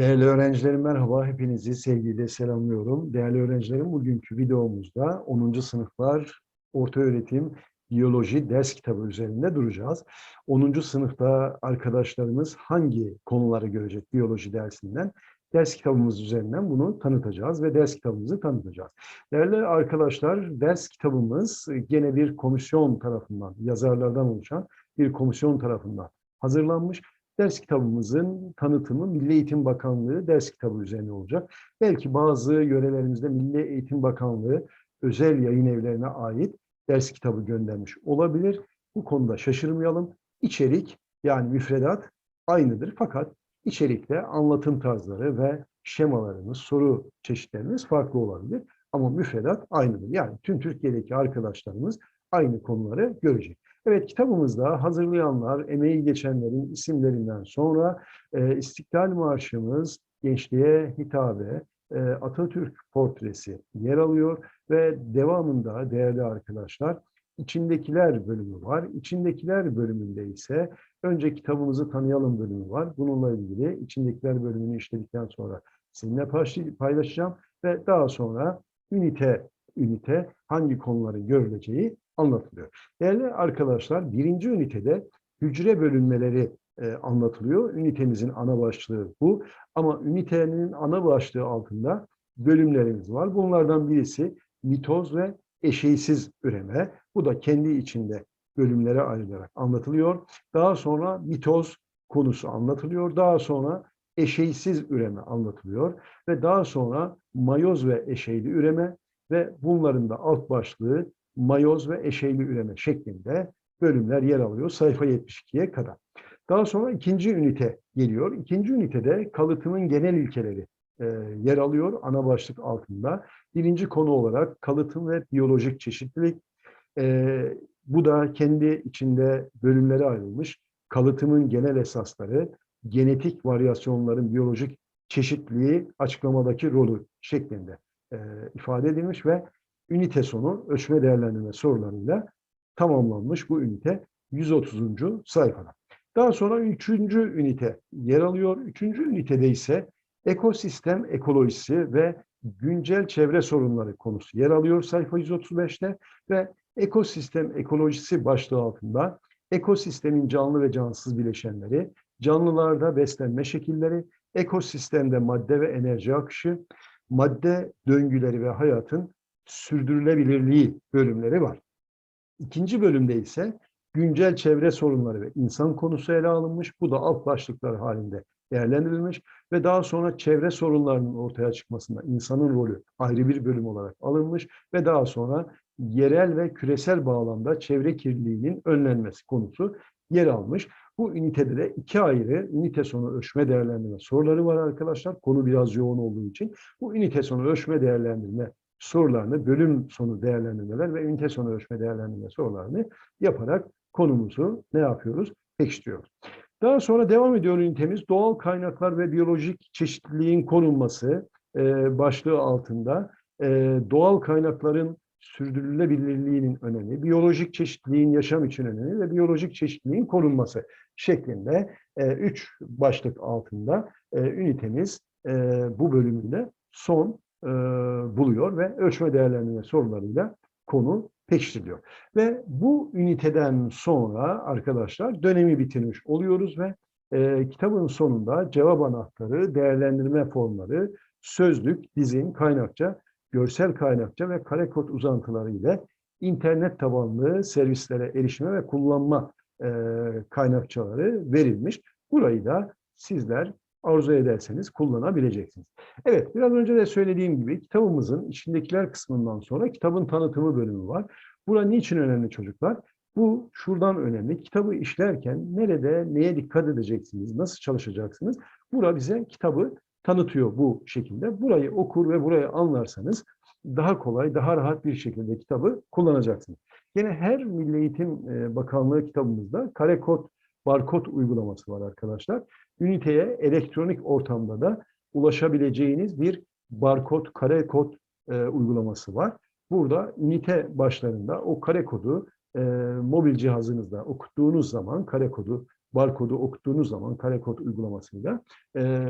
Değerli öğrencilerim merhaba, hepinizi sevgiyle selamlıyorum. Değerli öğrencilerim bugünkü videomuzda 10. sınıflar orta öğretim biyoloji ders kitabı üzerinde duracağız. 10. sınıfta arkadaşlarımız hangi konuları görecek biyoloji dersinden? Ders kitabımız üzerinden bunu tanıtacağız ve ders kitabımızı tanıtacağız. Değerli arkadaşlar, ders kitabımız gene bir komisyon tarafından, yazarlardan oluşan bir komisyon tarafından hazırlanmış ders kitabımızın tanıtımı Milli Eğitim Bakanlığı ders kitabı üzerine olacak. Belki bazı yörelerimizde Milli Eğitim Bakanlığı özel yayın evlerine ait ders kitabı göndermiş olabilir. Bu konuda şaşırmayalım. İçerik yani müfredat aynıdır fakat içerikte anlatım tarzları ve şemalarımız, soru çeşitlerimiz farklı olabilir. Ama müfredat aynıdır. Yani tüm Türkiye'deki arkadaşlarımız aynı konuları görecek. Evet kitabımızda hazırlayanlar, emeği geçenlerin isimlerinden sonra e, İstiklal Marşımız, gençliğe hitabe, e, Atatürk portresi yer alıyor ve devamında değerli arkadaşlar içindekiler bölümü var. İçindekiler bölümünde ise önce kitabımızı tanıyalım bölümü var. Bununla ilgili içindekiler bölümünü işledikten sonra sizinle paylaşacağım ve daha sonra ünite ünite hangi konuların görüleceği anlatılıyor. Değerli arkadaşlar birinci ünitede hücre bölünmeleri e, anlatılıyor. Ünitemizin ana başlığı bu. Ama ünitenin ana başlığı altında bölümlerimiz var. Bunlardan birisi mitoz ve eşeysiz üreme. Bu da kendi içinde bölümlere ayrılarak anlatılıyor. Daha sonra mitoz konusu anlatılıyor. Daha sonra eşeysiz üreme anlatılıyor. Ve daha sonra mayoz ve eşeyli üreme ve bunların da alt başlığı mayoz ve eşeyli üreme şeklinde bölümler yer alıyor sayfa 72'ye kadar. Daha sonra ikinci ünite geliyor. İkinci ünitede kalıtımın genel ilkeleri e, yer alıyor ana başlık altında. Birinci konu olarak kalıtım ve biyolojik çeşitlilik. E, bu da kendi içinde bölümlere ayrılmış. Kalıtımın genel esasları, genetik varyasyonların biyolojik çeşitliliği açıklamadaki rolü şeklinde e, ifade edilmiş ve ünite sonu ölçme değerlendirme sorularıyla tamamlanmış bu ünite 130. sayfada. Daha sonra üçüncü ünite yer alıyor. Üçüncü ünitede ise ekosistem ekolojisi ve güncel çevre sorunları konusu yer alıyor sayfa 135'te ve ekosistem ekolojisi başlığı altında ekosistemin canlı ve cansız bileşenleri, canlılarda beslenme şekilleri, ekosistemde madde ve enerji akışı, madde döngüleri ve hayatın sürdürülebilirliği bölümleri var. İkinci bölümde ise güncel çevre sorunları ve insan konusu ele alınmış. Bu da alt başlıklar halinde değerlendirilmiş ve daha sonra çevre sorunlarının ortaya çıkmasında insanın rolü ayrı bir bölüm olarak alınmış ve daha sonra yerel ve küresel bağlamda çevre kirliliğinin önlenmesi konusu yer almış. Bu ünitede de iki ayrı ünite sonu ölçme değerlendirme soruları var arkadaşlar. Konu biraz yoğun olduğu için. Bu ünite sonu ölçme değerlendirme sorularını, bölüm sonu değerlendirmeler ve ünite sonu ölçme değerlendirme sorularını yaparak konumuzu ne yapıyoruz? Pekiştiriyoruz. Daha sonra devam ediyor ünitemiz doğal kaynaklar ve biyolojik çeşitliliğin korunması e, başlığı altında e, doğal kaynakların sürdürülebilirliğinin önemi, biyolojik çeşitliliğin yaşam için önemi ve biyolojik çeşitliliğin korunması şeklinde e, üç başlık altında e, ünitemiz e, bu bölümünde son e, buluyor ve ölçme değerlendirme sorularıyla konu pekiştiriliyor. Ve bu üniteden sonra arkadaşlar dönemi bitirmiş oluyoruz ve e, kitabın sonunda cevap anahtarı, değerlendirme formları, sözlük, dizin, kaynakça, görsel kaynakça ve kare kod uzantıları ile internet tabanlı servislere erişime ve kullanma e, kaynakçaları verilmiş. Burayı da sizler arzu ederseniz kullanabileceksiniz. Evet, biraz önce de söylediğim gibi kitabımızın içindekiler kısmından sonra kitabın tanıtımı bölümü var. Bura niçin önemli çocuklar? Bu şuradan önemli. Kitabı işlerken nerede, neye dikkat edeceksiniz, nasıl çalışacaksınız? Bura bize kitabı tanıtıyor bu şekilde. Burayı okur ve burayı anlarsanız daha kolay, daha rahat bir şekilde kitabı kullanacaksınız. Yine her Milli Eğitim Bakanlığı kitabımızda kare kod, barkod uygulaması var arkadaşlar. Üniteye elektronik ortamda da ulaşabileceğiniz bir barkod, kare kod e, uygulaması var. Burada ünite başlarında o kare kodu e, mobil cihazınızda okuttuğunuz zaman kare kodu barkodu okuttuğunuz zaman karekod uygulamasıyla e,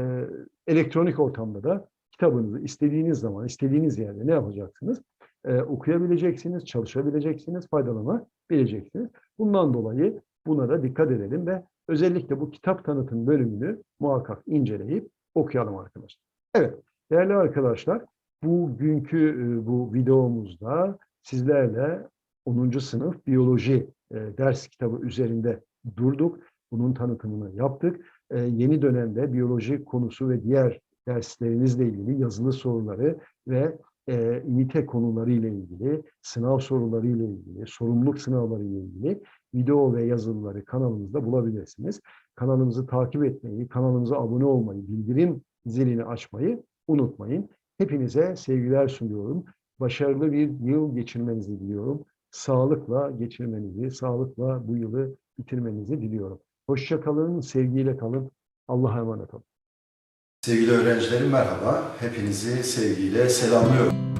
elektronik ortamda da kitabınızı istediğiniz zaman, istediğiniz yerde ne yapacaksınız? E, okuyabileceksiniz, çalışabileceksiniz, faydalanabileceksiniz. Bundan dolayı bunlara dikkat edelim ve özellikle bu kitap tanıtım bölümünü muhakkak inceleyip okuyalım arkadaşlar. Evet, değerli arkadaşlar, bugünkü e, bu videomuzda sizlerle 10. sınıf biyoloji e, ders kitabı üzerinde durduk. Bunun tanıtımını yaptık. E, yeni dönemde biyoloji konusu ve diğer derslerinizle ilgili yazılı soruları ve e, ünite konuları ile ilgili, sınav soruları ile ilgili, sorumluluk sınavları ile ilgili video ve yazılıları kanalımızda bulabilirsiniz. Kanalımızı takip etmeyi, kanalımıza abone olmayı, bildirim zilini açmayı unutmayın. Hepinize sevgiler sunuyorum. Başarılı bir yıl geçirmenizi diliyorum. Sağlıkla geçirmenizi, sağlıkla bu yılı bitirmenizi diliyorum. Hoşça kalın, sevgiyle kalın. Allah'a emanet olun. Sevgili öğrencilerim merhaba. Hepinizi sevgiyle selamlıyorum.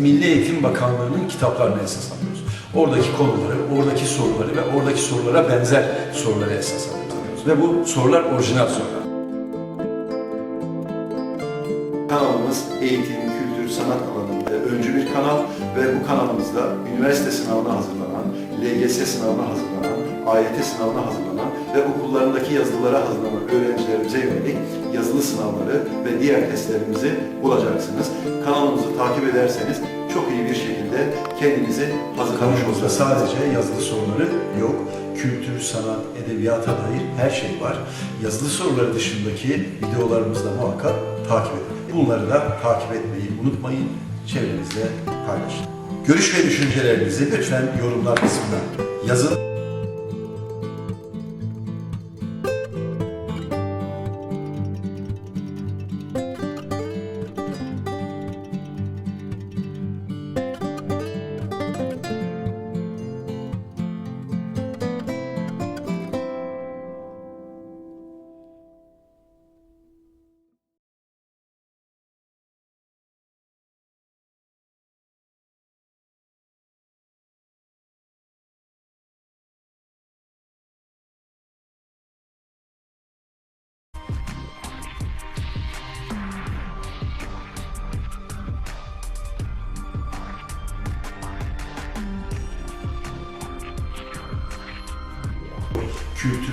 Milli Eğitim Bakanlığı'nın kitaplarını esas alıyoruz. Oradaki konuları, oradaki soruları ve oradaki sorulara benzer soruları esas alıyoruz. Ve bu sorular orijinal sorular. Kanalımız eğitim, kültür, sanat alanında öncü bir kanal ve bu kanalımızda üniversite sınavına hazırlanan, LGS sınavına hazırlanan, AYT sınavına hazırlanan ve okullarındaki yazılılara hazırlanan öğrencilerimize yönelik yazılı sınavları ve diğer testlerimizi bulacaksınız. Kanalımızı takip ederseniz çok iyi bir şekilde kendinizi hazırlamış olursunuz. Sadece yazılı soruları yok. Kültür, sanat, edebiyata dair her şey var. Yazılı soruları dışındaki videolarımızda muhakkak takip edin. Bunları da takip etmeyi unutmayın. Çevrenizde paylaşın. Görüş ve düşüncelerinizi lütfen yorumlar kısmına yazın.